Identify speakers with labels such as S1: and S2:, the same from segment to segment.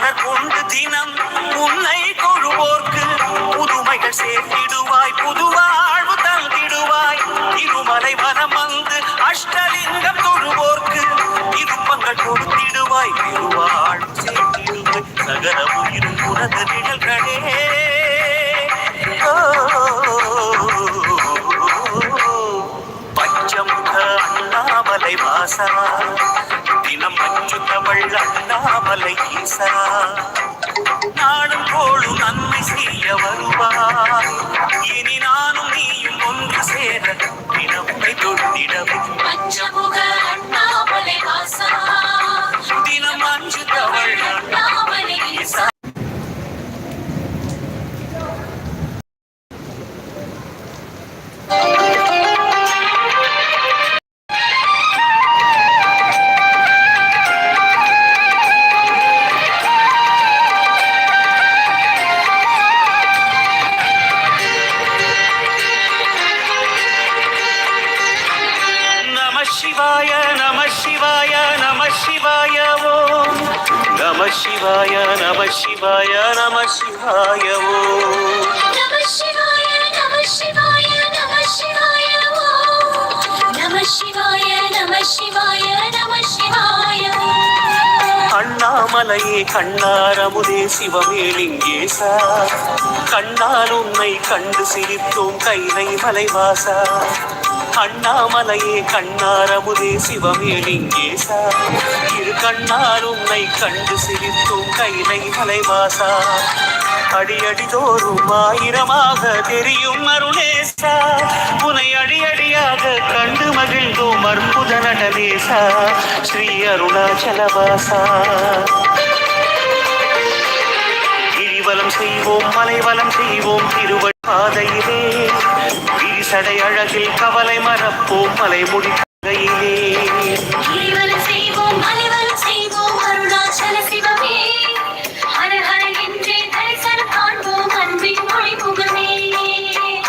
S1: கொண்டு தினம் உன்னை கொழுவோர்க்கு புதுமைகள் சேர்த்திடுவாய் புது வாழ்வு தந்திடுவாய். இருமலை வனம் வந்து அஷ்டலிங்கம் தொழுவோர்க்கு இருப்பங்கள் கொடுத்திடுவாய். பெருவாழ்வு சேர்த்திடுவாய் சகல உயிரும் உனது நிழல்களே. பஞ்சமுக அண்ணாமலை வாசா தினம் அண்ணாமலை ஈசா சிவாய நம சிவாய நம சிவாய ஓம் நம சிவாய நம சிவாய நம சிவாய ஓம்
S2: நம சிவாய நம சிவாய நம சிவாய
S1: அண்ணாமலையே கண்ணாரமுதே சிவமேலிங்கேசா கண்ணால் உன்னை கண்டு சிரித்தோம் கைலை மலைவாசா. அண்ணாமலையே கண்ணாரமுதே சிவமேலிங்கேசா கண்ணால் உன்னை கண்டு சிரித்தும் கைலை மலைவாசா அடியடிதோறும் ஆயிரமாக தெரியும் அருணேசா. உனை அடியடியாக கண்டு மகிழ்ந்தோம் அற்புத நடனேசா. ஸ்ரீ அருணாச்சலவாசா. கிரிவலம் செய்வோம் மலைவலம் செய்வோம் திருவடி பாதையிலே. விரிசடை அழகில் கவலை மறப்போம் மலைமுடி கையிலே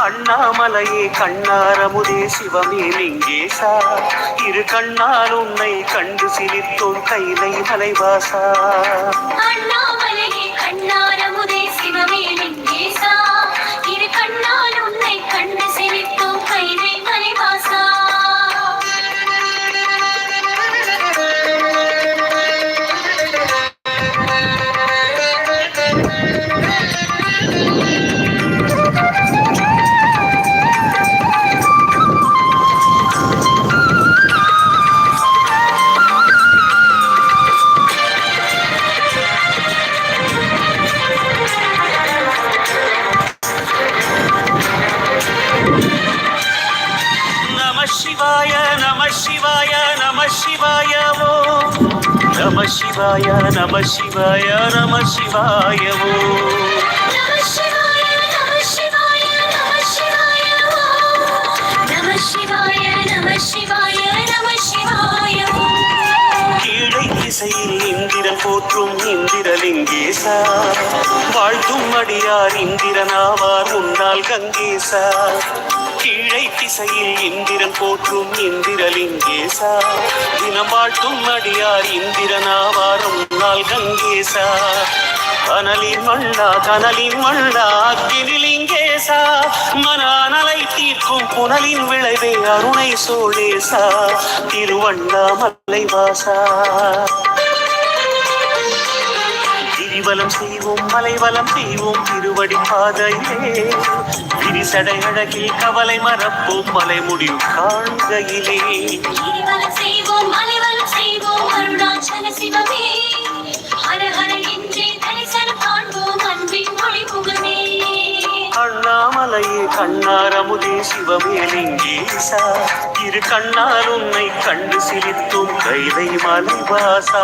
S1: அண்ணாமலையே கண்ணாரமுதே சிவமே லிங்கேசா. இரு கண்ணால் உன்னை கண்டு சிலித்தோம் கைலை மலைவாசா. சிவாய ஓம் நம சிவாய நம சிவாய நம சிவாய திசையில் இந்திரன் போற்றும் இந்திரலிங்கேசா வாழ்த்தும் அடியார் இந்திரனாவார் முன்னாள் கங்கேசா. கீழை திசையில் இந்திரன் போற்றும் இந்திரலிங்கேசா தினம் வாழ்த்தும் அடியார் இந்திரனாவாரும் நாள் கங்கேசா கனலின் மண்ணா கனலின் மண்ணா அக்கினிலிங்கேசா மன தீர்க்கும் புனலின் விளைவே அருணை சோழேசா திருவண்ணாமலை வாசா. கிரிவலம் செய்வோம் மலைவலம் செய்வோம் திருவடி பாதையிலே. விரிசடை அழகில் கவலை மறப்போம் மலை முடிவு காண்கையிலே
S2: செய்வோம் அலைவலம் செய்வோம் அருணாச்சல சிவமே. ஹர ஹர என்றே தரிசனம் காண்போம் அன்பின் மொழி முகமே
S1: அண்ணாமலையே கண்ணாரமுதே சிவமேலிங்கேசா இரு கண்ணால் உன்னை கண்டு சிரித்தும் கைதை மலைவாசா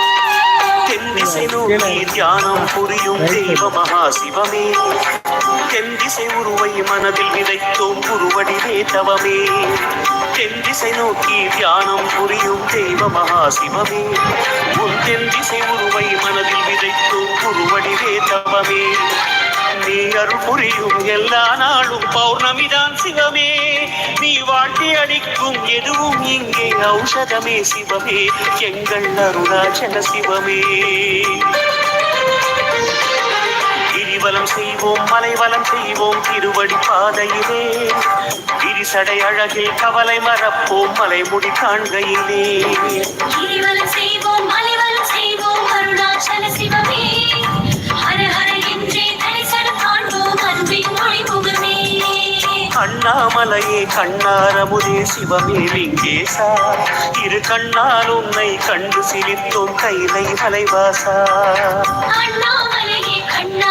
S1: தென்திசை நோக்கி தியானம் புரியும் தெய்வ மகா சிவமே தென்திசை உருவை மனதில் விதைத்தோம் குருவடிவே தவமே. தென்திசை நோக்கி தியானம் புரியும் தெய்வ மகா சிவமே உன் தென்திசை உருவை மனதில் விதைத்தோம் குருவடிவே தவமே. நீ அருள் புரியும் எல்லா நாளும் பௌர்ணமிதான் சிவமே. நீ வாழ்க்கை அடிக்கும் எதுவும் இங்கே ஔஷதமே சிவமே. எங்கள் அருணாச்சல சிவமே. கிரிவலம் செய்வோம் மலைவலம் செய்வோம் திருவடி பாதையிலே. கிரிசடை அழகில் கவலை மறப்போம் மலைமுடி காண்கையிலே.
S2: செய்வோம் மலைவலம் செய்வோம் அருணாச்சல சிவமே. ஹர ஹர அன்பின் மொழிமுகமே
S1: அண்ணாமலையே கண்ணாரமுதே சிவமே லிங்கேசா. இரு கண்ணால் உன்னை கண்டு சிரித்தோம் கைலை மலைவாசா
S2: அண்ணாமலையே கண்ணா